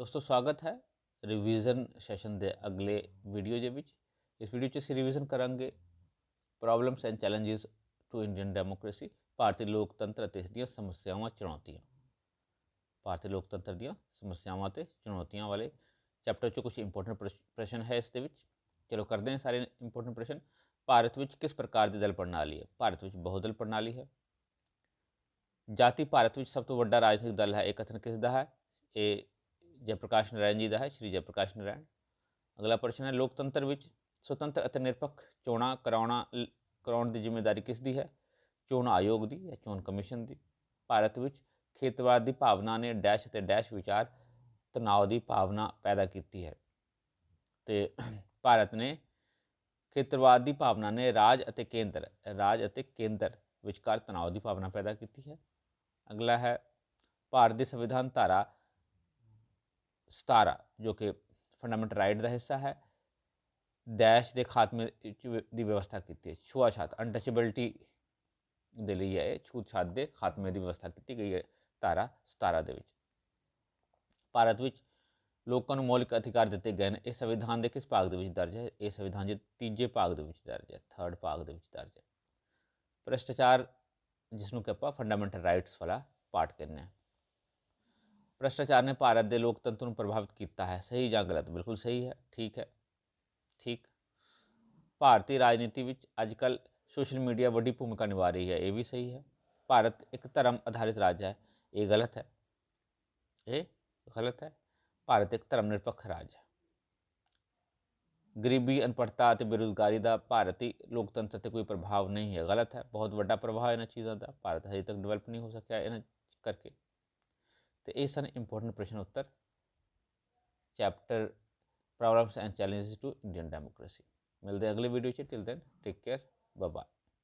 ਦੋਸਤੋ, ਸਵਾਗਤ ਹੈ ਰਿਵੀਜ਼ਨ ਸੈਸ਼ਨ ਦੇ ਅਗਲੇ ਵੀਡੀਓ ਦੇ ਵਿੱਚ। ਇਸ ਵੀਡੀਓ 'ਚ ਅਸੀਂ ਰਿਵੀਜ਼ਨ ਕਰਾਂਗੇ problems and challenges to Indian democracy ਭਾਰਤੀ ਲੋਕਤੰਤਰ ਅਤੇ ਇਸ ਦੀਆਂ ਸਮੱਸਿਆਵਾਂ, ਚੁਣੌਤੀਆਂ। ਭਾਰਤੀ ਲੋਕਤੰਤਰ ਦੀਆਂ ਸਮੱਸਿਆਵਾਂ ਤੇ ਚੁਣੌਤੀਆਂ ਵਾਲੇ ਚੈਪਟਰ 'ਚ ਕੁਝ ਇੰਪੋਰਟੈਂਟ ਪ੍ਰਸ਼ਨ ਹੈ ਇਸ ਦੇ ਵਿੱਚ। ਚਲੋ, ਕਰਦੇ ਹਾਂ ਸਾਰੇ ਇੰਪੋਰਟੈਂਟ ਪ੍ਰਸ਼ਨ। ਭਾਰਤ ਵਿੱਚ ਕਿਸ ਪ੍ਰਕਾਰ ਦੀ ਦਲ ਪ੍ਰਣਾਲੀ ਹੈ? ਭਾਰਤ ਵਿੱਚ ਬਹੁਦਲ ਪ੍ਰਣਾਲੀ ਹੈ। ਜਾਤੀ ਭਾਰਤ ਵਿੱਚ ਸਭ ਤੋਂ ਵੱਡਾ ਰਾਜਨੀਤਿਕ ਦਲ ਹੈ ਇਹ ਕਥਨ ਕਿਸ ਦਾ ਹੈ? ਇਹ ਜੈ ਪ੍ਰਕਾਸ਼ ਨਾਰਾਇਣ ਜੀ ਦਾ ਹੈ, ਸ਼੍ਰੀ ਜੈ ਪ੍ਰਕਾਸ਼ ਨਾਰਾਇਣ। ਅਗਲਾ ਪ੍ਰਸ਼ਨ ਹੈ, ਲੋਕਤੰਤਰ ਵਿੱਚ ਸੁਤੰਤਰ ਅਤੇ ਨਿਰਪੱਖ ਚੋਣਾਂ ਕਰਾਉਣਾ ਕਰਾਉਣ ਦੀ ਜ਼ਿੰਮੇਵਾਰੀ ਕਿਸ ਦੀ ਹੈ? ਚੋਣ ਆਯੋਗ ਦੀ ਜਾਂ ਚੋਣ ਕਮਿਸ਼ਨ ਦੀ? ਭਾਰਤ ਵਿੱਚ ਖੇਤਵਾਦ ਦੀ ਭਾਵਨਾ ਨੇ ਡੈਸ਼ ਅਤੇ ਡੈਸ਼ ਵਿਚਾਰ ਤਣਾਅ ਦੀ ਭਾਵਨਾ ਪੈਦਾ ਕੀਤੀ ਹੈ। ਤੇ ਭਾਰਤ ਨੇ ਖੇਤਰਵਾਦ ਦੀ ਭਾਵਨਾ ਨੇ ਰਾਜ ਅਤੇ ਕੇਂਦਰ, ਰਾਜ ਅਤੇ ਕੇਂਦਰ ਵਿਚਕਾਰ ਤਣਾਅ ਦੀ ਭਾਵਨਾ ਪੈਦਾ ਕੀਤੀ ਹੈ। ਅਗਲਾ ਹੈ, ਭਾਰਤ ਦੀ ਸੰਵਿਧਾਨ ਧਾਰਾ 17 ਜੋ ਕਿ ਫੰਡਾਮੈਂਟਲ ਰਾਈਟ ਦਾ ਹਿੱਸਾ ਹੈ। ਡੈਸ਼ ਦੇ ਖਾਤਮੇ ਦੀ ਵਿਵਸਥਾ ਕੀਤੀ ਹੈ। ਛੂਆਛਾਤ ਅਨਟਚੇਬਿਲਟੀ ਦੇ ਲਈ ਹੈ ਛੂਤਛਾਤ ਦੇ ਖਾਤਮੇ ਦੀ ਵਿਵਸਥਾ ਕੀਤੀ ਗਈ ਹੈ ਧਾਰਾ 17 ਦੇ ਵਿੱਚ। ਭਾਰਤ ਵਿੱਚ ਲੋਕਾਂ ਨੂੰ ਮੌਲਿਕ ਅਧਿਕਾਰ ਦਿੱਤੇ ਗਏ ਨੇ। ਇਹ ਸੰਵਿਧਾਨ ਦੇ ਕਿਸ ਭਾਗ ਦੇ ਵਿੱਚ ਦਰਜ ਹੈ? ਇਹ ਸੰਵਿਧਾਨ ਦੇ ਤੀਜੇ ਭਾਗ ਦੇ ਵਿੱਚ ਦਰਜ ਹੈ। ਥਰਡ ਭਾਗ ਦੇ ਵਿੱਚ ਦਰਜ ਹੈ। ਭ੍ਰਿਸ਼ਟਾਚਾਰ, ਜਿਸ ਨੂੰ ਕਿ ਆਪਾਂ ਫੰਡਾਮੈਂਟਲ ਰਾਈਟਸ ਵਾਲਾ ਪਾਰਟ ਕਹਿੰਦੇ ਹਾਂ। ਭ੍ਰਿਸ਼ਟਾਚਾਰ ਨੇ ਭਾਰਤ ਦੇ ਲੋਕਤੰਤਰ ਨੂੰ ਪ੍ਰਭਾਵਿਤ ਕੀਤਾ ਹੈ। ਸਹੀ ਜਾਂ ਗਲਤ? ਬਿਲਕੁਲ ਸਹੀ ਹੈ। ਠੀਕ ਹੈ। ਠੀਕ। ਭਾਰਤੀ ਰਾਜਨੀਤੀ ਵਿੱਚ ਅੱਜਕੱਲ ਸੋਸ਼ਲ ਮੀਡੀਆ ਵੱਡੀ ਭੂਮਿਕਾ ਨਿਭਾ ਰਹੀ ਹੈ। ਇਹ ਵੀ ਸਹੀ ਹੈ। ਭਾਰਤ ਇੱਕ ਧਰਮ ਆਧਾਰਿਤ ਰਾਜ ਹੈ। ਇਹ ਗਲਤ ਹੈ। ਇਹ ਗਲਤ ਹੈ। ਭਾਰਤ ਇੱਕ ਧਰਮ ਨਿਰਪੱਖ ਰਾਜ ਹੈ। ਗਰੀਬੀ ਅਨਪੜਤਾ ਅਤੇ ਬੇਰੁਜ਼ਗਾਰੀ ਦਾ ਭਾਰਤੀ ਲੋਕਤੰਤਰ ਤੇ ਕੋਈ ਪ੍ਰਭਾਵ ਨਹੀਂ ਹੈ। ਗਲਤ ਹੈ। ਬਹੁਤ ਵੱਡਾ ਪ੍ਰਭਾਵ ਇਹਨਾਂ ਚੀਜ਼ਾਂ ਦਾ। ਭਾਰਤ ਹਜੇ ਤੱਕ ਡਿਵੈਲਪ ਨਹੀਂ ਹੋ ਸਕਿਆ ਇਹਨਾਂ ਕਰਕੇ। ਤੇ ਇਹ ਸਨ ਇੰਪੋਰਟੈਂਟ ਪ੍ਰਸ਼ਨ ਉੱਤਰ। Chapter problems and challenges to Indian democracy ਮਿਲਦੇ ਅਗਲੇ ਵੀਡੀਓ 'ਚ। Till then take care bye bye